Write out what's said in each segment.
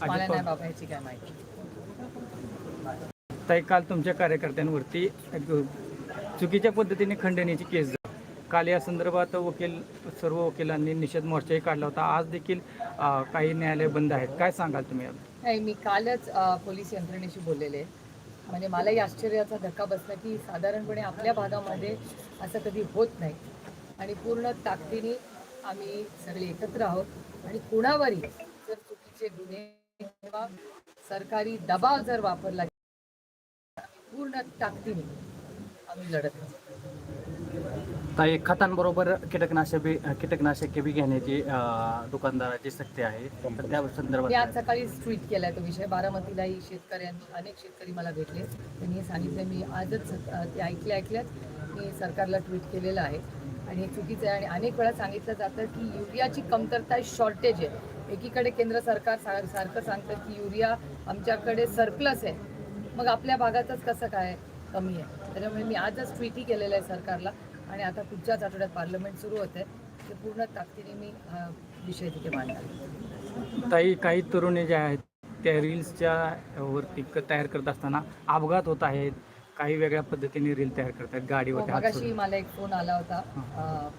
मला अजित नाही पवार बाबा याची काय माहिती. ताई काल तुमच्या कार्यकर्त्यांवरती एक चुकीच्या पद्धतीने खंडणीची केस झाली. काल या संदर्भात वकील सर्व वकिलांनी निषेध मोर्चाही काढला होता. आज देखील काही न्यायालय बंद आहेत. काय सांगाल तुम्ही? नाही मी कालच पोलीस यंत्रणेशी बोललेले. म्हणजे मलाही आश्चर्याचा धक्का बसला की साधारणपणे आपल्या भागामध्ये असं कधी होत नाही. आणि पूर्ण ताकदीने आम्ही सगळे एकत्र आहोत. आणि कुणावरही जर चुकीचे गुन्हे किंवा सरकारी दबाव जर वापरला पूर्ण ताकदीने आम्ही लढत काही खतांबरोबर कीटकनाशक बी कीटकनाशके बी घेण्याची दुकानदाराची सक्ती आहे. तर त्या मी संदर्भात आज सकाळीच ट्विट केलाय तो विषय. बारामतीलाही शेतकऱ्यांनी अनेक शेतकरी मला भेटले. त्यांनी सांगितलं मी आजच ते ऐकले ऐकल्यात मी सरकारला ट्विट केलेलं आहे. आणि हे चुकीचं आहे. आणि अनेक वेळा सांगितलं जातं की युरियाची कमतरता शॉर्टेज आहे. एकीकडे केंद्र सरकार सा सारखं सांगतं की युरिया आमच्याकडे सरप्लस आहे. मग आपल्या भागातच कसं काय कमी आहे? त्याच्यामुळे मी आजच ट्विटही केलेलं आहे सरकारला आणि आता पुढच्याच आठवड्यात पार्लमेंट सुरू होतं आहे ते पूर्ण ताकदीने मी हा विषय तिथे मांडणार ताई काही तरुणी ज्या आहेत त्या रील्सच्या वरती तयार करत असताना अपघात होत आहेत. काही वेगळ्या पद्धतीने रील तयार करतात हो, मगाशी सोडून. मला एक फोन आला होता.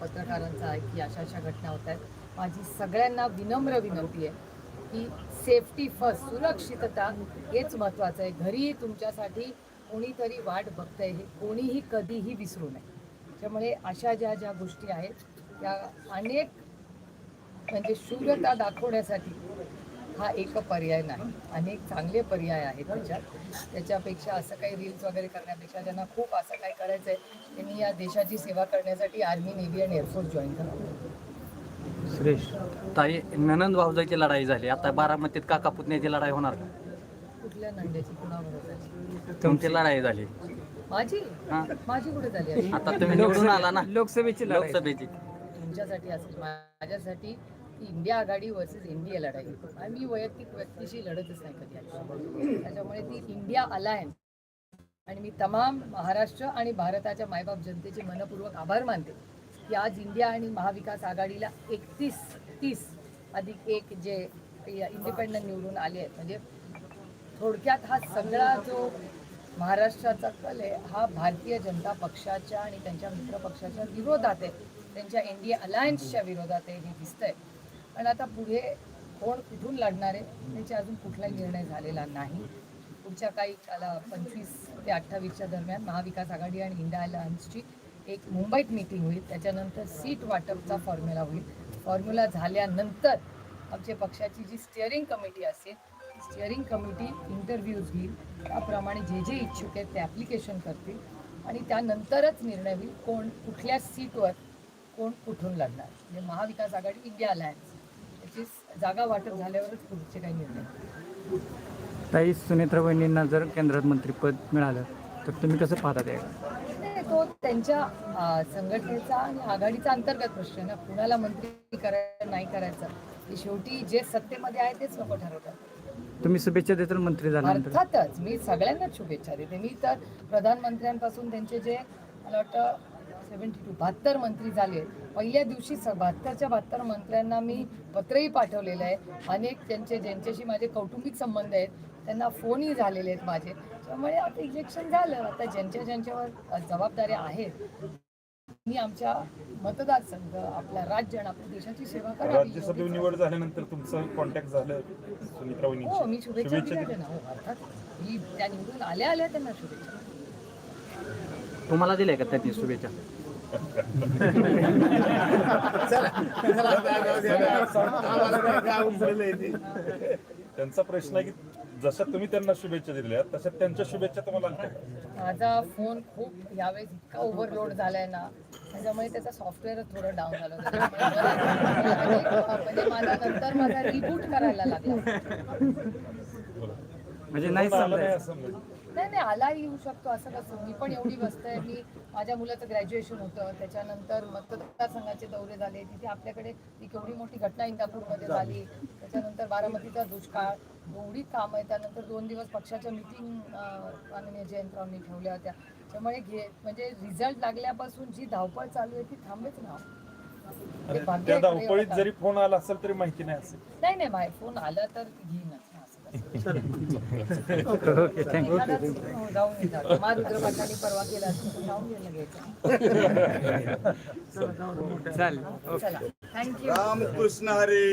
पत्रकारांचा की अशा अशा घटना होत आहेत. माझी सगळ्यांना विनम्र विनंती आहे की सेफ्टी फर्स्ट सुरक्षितता हेच महत्त्वाचं आहे. घरीही तुमच्यासाठी कोणीतरी वाट बघतंय हे कोणीही कधीही विसरू नये. त्यामुळे अशा ज्या ज्या गोष्टी आहेत त्या अनेक म्हणजे शूरता दाखवण्यासाठी हा एक पर्याय नाही. अनेक चांगले पर्याय आहेत त्याच्यात. त्याच्यापेक्षा असं काही रील्स वगैरे करण्यापेक्षा ज्यांना खूप असं काही करायचं आहे त्यांनी या देशाची सेवा करण्यासाठी आर्मी नेव्ही आणि एअरफोर्स जॉईन करावं. सुरेश. ताई ननंद भाऊजाईची लढाई झाली. आता बारामतीत काका पुतण्याची लढाई होणार का? कुठल्या नंद्याची? कुणाबरोबर? झाली? तुमची. लढाई झाली. माझी? हा. माझी कुठे झाली आहे? आता तुम्ही निवडून आला ना. लोकसभेची लढाई. लोकसभेची. तुमच्यासाठी असेल माझ्यासाठी ती इंडिया आघाडी वर्सेस इंडिया लढाई. आणि मी वैयक्तिक व्यक्तीशी लढतच नाही कधी. आयुष्यात. त्याच्यामुळे ती इंडिया अलायन्स आणि मी तमाम महाराष्ट्र आणि भारताच्या मायबाप जनतेचे मनपूर्वक आभार मानते. की आज इंडिया आणि महाविकास आघाडीला एकतीस तीस अधिक एक जे इंडिपेंडंट निवडून आले आहेत. म्हणजे थोडक्यात हा सगळा जो महाराष्ट्राचा कल आहे हा भारतीय जनता पक्षाच्या आणि त्यांच्या मित्र पक्षाच्या विरोधात आहे. त्यांच्या एन डी अलायन्सच्या विरोधात आहे हे दिसतंय. पण आता पुढे कोण कुठून लढणार आहे त्याचे अजून कुठलाही निर्णय झालेला नाही. पुढच्या काही पंचवीस ते अठ्ठावीसच्या दरम्यान महाविकास आघाडी आणि इंडिया अलायन्सची एक मुंबईत मीटिंग होईल त्याच्यानंतर सीट वाटपचा फॉर्म्युला होईल. फॉर्म्युला झाल्यानंतर आमच्या पक्षाची जी स्टिअरिंग कमिटी असेल स्टिअरिंग कमिटी इंटरव्ह्यूज घेईल. त्याप्रमाणे जे जे इच्छुक आहेत ते ॲप्लिकेशन करतील आणि त्यानंतरच निर्णय होईल कोण कुठल्या सीटवर कोण कुठून लढणार. म्हणजे महाविकास आघाडी इंडिया अलायन्स त्याची जागा वाटप झाल्यावरच पुढचे काही निर्णय ताई सुनेत्रा वहिनींना जर केंद्रात मंत्रीपद मिळालं तर तुम्ही कसं पाहता ते? तो त्यांच्या संघटनेचा आणि आघाडीचा अंतर्गत प्रश्न आहे ना. कुणाला मंत्री करायचं नाही करायचं. शेवटी जे सत्तेमध्ये आहे तेच नको ठरवतात. तुम्ही शुभेच्छा देताल मंत्री अर्थातच मी सगळ्यांनाच शुभेच्छा देते. मी तर प्रधानमंत्र्यांपासून त्यांचे जे मला वाटतं सेवन्टी टू बहात्तर मंत्री झाले. पहिल्या दिवशी स बहात्तरच्या बहात्तर मंत्र्यांना मी पत्रही पाठवलेलं आहे. अनेक त्यांचे ज्यांच्याशी माझे कौटुंबिक संबंध आहेत त्यांना फोनही झालेले आहेत माझे त्यामुळे आता इलेक्शन झालं आता ज्यांच्या ज्यांच्यावर जबाबदाऱ्या आहेत मी आमच्या मतदारसंघ आपला राज्य आणि आपल्या देशाची सेवा एवढीच निवड झाल्यानंतर तुमचं कॉन्टॅक्ट झालं सुमित्रा हो मी शुभेच्छा दिल्या हो अर्थात मी त्या निवडून आल्या आल्या त्यांना शुभेच्छा तुम्हाला दिल्या का त्यांनी शुभेच्छा त्यांचा प्रश्न आहे की जशा तुम्ही त्यांना शुभेच्छा दिल्या तशा त्यांच्या शुभेच्छा तुम्हाला आल्या? माझा फोन खूप यावेळेस इतका ओव्हरलोड झालाय ना त्याच्यामुळे त्याचा सॉफ्टवेअर थोडं डाऊन झालं होतं. त्याच्यामुळे बरं, म्हणजे माझा नंतर माझा रिबूट करायला लागला बोला. म्हणजे नाही कोण आलं नाही समजायचं असं म्हणजे. नाही नाही आलाही येऊ शकतो असं कसं? मी पण एवढी व्यस्त आहे. मी माझ्या मुलाचं ग्रॅज्युएशन होतं. त्याच्यानंतर मतदारसंघाचे दौरे झाले. तिथे आपल्याकडे ती केवढी मोठी घटना इंदापूरमध्ये झाली. त्याच्यानंतर बारामतीचा दुष्काळ. एवढी काम आहे. त्यानंतर दोन दिवस पक्षाच्या मिटिंग माननीय जयंतरावनी ठेवल्या होत्या. त्यामुळे घे म्हणजे रिझल्ट लागल्यापासून जी धावपळ चालू आहे ती थांबेच ना. त्या धावपळीत जरी फोन आला असेल तरी माहिती नाही असेल. नाही नाही फोन आला तर घेईनच. ओके थँक्यू परवा केला चालेल ओके रामकृष्ण हरी.